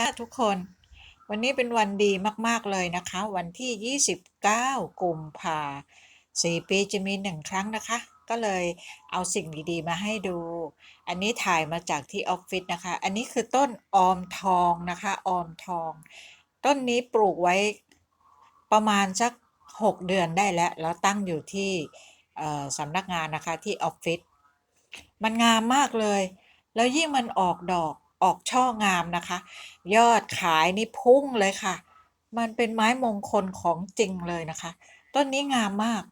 ค่ะทุกคนวันนี้เป็นวันดีมาก ๆ เลยนะคะ วันที่ 29 กุมภาสี่ปีจะมีหนึ่งครั้งนะคะ ก็เลยเอาสิ่งดีๆ มาให้ดู อันนี้ถ่ายมาจากที่ออฟฟิศนะคะ อันนี้คือต้นออมทองนะคะ ออมทอง ต้นนี้ปลูกไว้ประมาณสัก 6 เดือนได้แล้ว แล้วตั้งอยู่ที่สำนักงานนะคะที่ออฟฟิศมันงามมากเลย แล้วยิ่งมันออกดอก ออกช่องามนะคะ ยอดขายนี่พุ่งเลยค่ะ มันเป็นไม้มงคลของจริงเลยนะคะ ต้นนี้งามมาก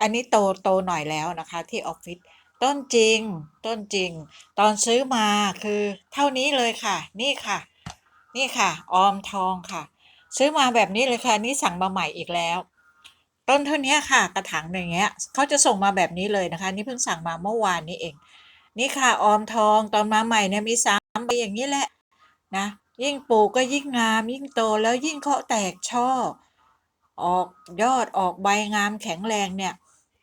อันนี้โตโตหน่อยแล้วนะคะที่ออฟฟิศต้นจริง ต้นจริง ตอนซื้อมาคือเท่านี้เลยค่ะ นี่ค่ะ นี่ค่ะ ออมทองค่ะ ซื้อมาแบบนี้เลยค่ะนี่สั่งมาใหม่อีกแล้ว ต้นเท่านี้ค่ะ กระถางอย่างเงี้ยเขาจะส่งมาแบบนี้เลยนะคะ นี่เพิ่งสั่งมาเมื่อวานนี้เอง นี่ค่ะ ออมทองตอนมาใหม่เนี่ยมีสาม ใบอย่างนี้แหละนะยิ่งปลูกก็ยิ่งงาม ยิ่งโตแล้วยิ่งเขาะแตกช่อ ออกยอดออกใบงามแข็งแรงเนี่ย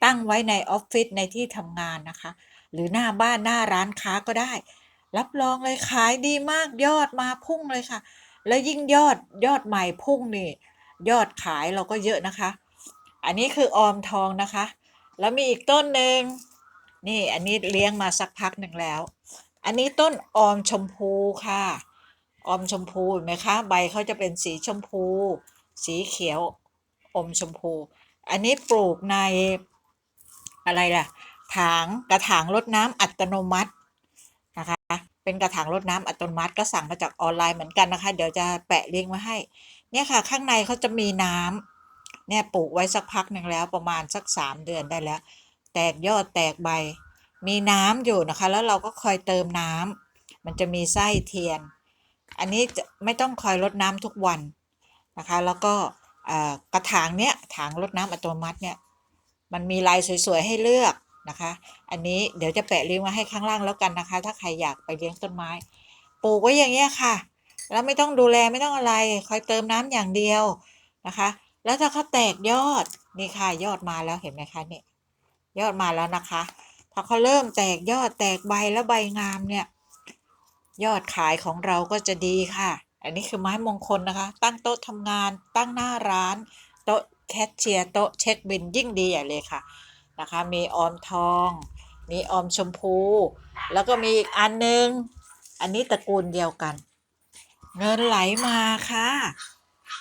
ตั้งไว้ในออฟฟิศในที่ทำงานนะคะ หรือหน้าบ้านหน้าร้านค้าก็ได้ รับรองเลยขายดีมากยอดมาพุ่งเลยค่ะ แล้วยิ่งยอดยอดใหม่พุ่งนี่ยอดขายเราก็เยอะนะคะ อันนี้คือออมทองนะคะ แล้วมีอีกต้นหนึ่งนี่อันนี้เลี้ยงมาสักพักหนึ่งแล้ว อันนี้ต้นออมชมพูค่ะออมชมพูเห็นไหมคะใบเขาจะเป็นสีชมพู สีเขียวอมชมพู อันนี้ปลูกในอะไรล่ะถางกระถางรดน้ำอัตโนมัตินะคะเป็นกระถางรดน้ำอัตโนมัติก็สั่งมาจากออนไลน์เหมือนกันนะคะ เดี๋ยวจะแปะลิงก์ไว้ให้ เนี่ยค่ะข้างในเขาจะมีน้ำเนี่ยปลูกไว้สักพักหนึ่งแล้วประมาณสักสามเดือนได้แล้ว แตกยอดแตกใบ มีน้ำอยู่นะคะ แล้วเราก็คอยเติมน้ำมันจะมีไส้เทียน อันนี้จะไม่ต้องคอยรดน้ำทุกวันนะคะ แล้วก็กระถางเนี้ยถางรดน้ำอัตโนมัติเนี่ยมันมีลายสวยๆให้เลือกนะคะ อันนี้เดี๋ยวจะแปะลิงก์ไว้ให้ข้างล่างแล้วกันนะคะ ถ้าใครอยากไปเลี้ยงต้นไม้ ปลูกไว้อย่างเงี้ยค่ะ แล้วไม่ต้องดูแลไม่ต้องอะไร คอยเติมน้ำอย่างเดียวนะคะ แล้วถ้าเขาแตกยอดนี่ค่ะยอดมาแล้วเห็นไหมคะเนี่ยยอดมาแล้วนะคะ พอเขาเริ่มแตกยอดแตกใบแล้วใบงามเนี่ย ยอดขายของเราก็จะดีค่ะ อันนี้คือไม้มงคลนะคะ ตั้งโต๊ะทำงาน ตั้งหน้าร้าน โต๊ะแคชเชียร์โต๊ะเช็คบินยิ่งดีใหญ่เลยค่ะนะคะ มีออมทอง มีออมชมพู แล้วก็มีอีกอันนึง อันนี้ตระกูลเดียวกัน เงินไหลมาค่ะ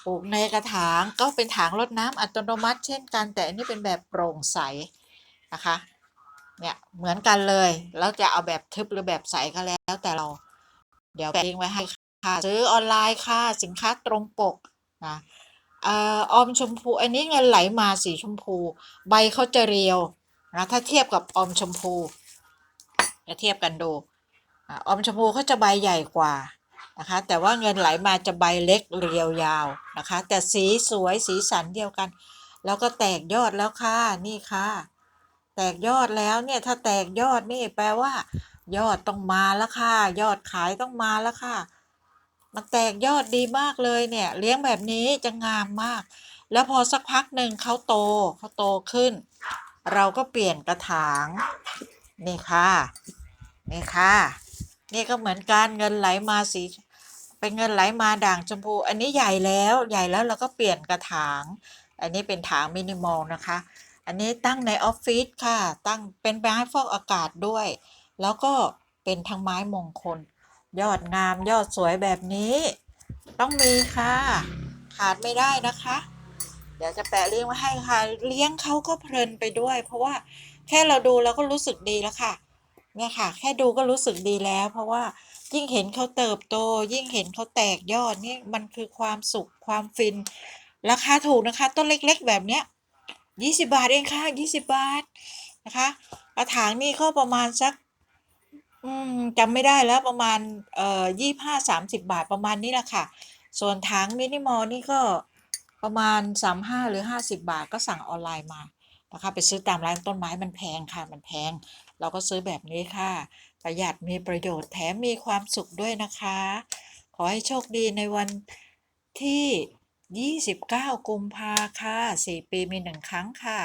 ปลูกในกระถางก็เป็นถางรดน้ำอัตโนมัติเช่นกัน แต่อันนี้เป็นแบบโปร่งใสนะคะ เนี่ยเหมือนกันเลย แล้วจะเอาแบบทึบหรือแบบใสก็แล้วแต่เรา เดี๋ยวแปะลิงก์ไว้ให้ค่ะ ซื้อออนไลน์ค่ะ สินค้าตรงปกนะออมชมพู อันนี้เงินไหลมาสีชมพู ใบเขาจะเรียวนะถ้าเทียบกับออมชมพูจะเทียบกันดูออมชมพูเขาจะใบใหญ่กว่านะคะ แต่ว่าเงินไหลมาจะใบเล็กเรียวยาวนะคะ แต่สีสวยสีสันเดียวกัน แล้วก็แตกยอดแล้วค่ะ นี่ค่ะ ตกยอดแล้วเนี่ยถ้าแตกยอดนี่แปลว่า ยอดต้องมาแล้วค่ะ ยอดขายต้องมาแล้วค่ะ มันแตกยอดดีมากเลยเนี่ย เลี้ยงแบบนี้จะงามมาก แล้วพอสักพักหนึ่งเขาโตเขาโตขึ้น เราก็เปลี่ยนกระถางนี่ค่ะนี่ค่ะนี่ก็เหมือนกันเงินไหลมาสีเป็นเงินไหลมาด่างชมพู อันนี้ใหญ่แล้วใหญ่แล้วเราก็เปลี่ยนกระถาง อันนี้เป็นถางมินิมอลนะคะ อันนี้ตั้งในออฟฟิศค่ะ ตั้งเป็นไม้ฟอกอากาศด้วย แล้วก็เป็นทั้งไม้มงคล ยอดงามยอดสวยแบบนี้ ต้องมีค่ะ ขาดไม่ได้นะคะ เดี๋ยวจะแปะเลิงก์ไว้ให้ค่ะ เลี้ยงเขาก็เพลินไปด้วย เพราะว่าแค่เราดูเราก็รู้สึกดีแล้วค่ะเนี่ยค่ะ แค่ดูก็รู้สึกดีแล้ว เพราะว่ายิ่งเห็นเขาเติบโต ยิ่งเห็นเขาแตกยอดนี่มันคือความสุขความฟิน ราคาถูกนะคะ ต้นเล็กๆแบบเนี้ย ยี่สิบาทเองค่ะยี่สิบาทนะคะกระถางนี่ก็ประมาณสักจำไม่ได้แล้วประมาณเอ่อยี่ห้าสามสิบบาทประมาณนี้แหละค่ะ ส่วนถางมินิมอลนี่ก็ประมาณสามห้าหรือห้าสิบาทก็สั่งออนไลน์มานะคะไปซื้อตามร้านต้นไม้มันแพงค่ะมันแพง เราก็ซื้อแบบนี้ค่ะ ประหยัดมีประโยชน์แถมมีความสุขด้วยนะคะ ขอให้โชคดีในวันที่ 29 กุมภาค่ะ4ปีมีหนึ่งครั้งค่ะ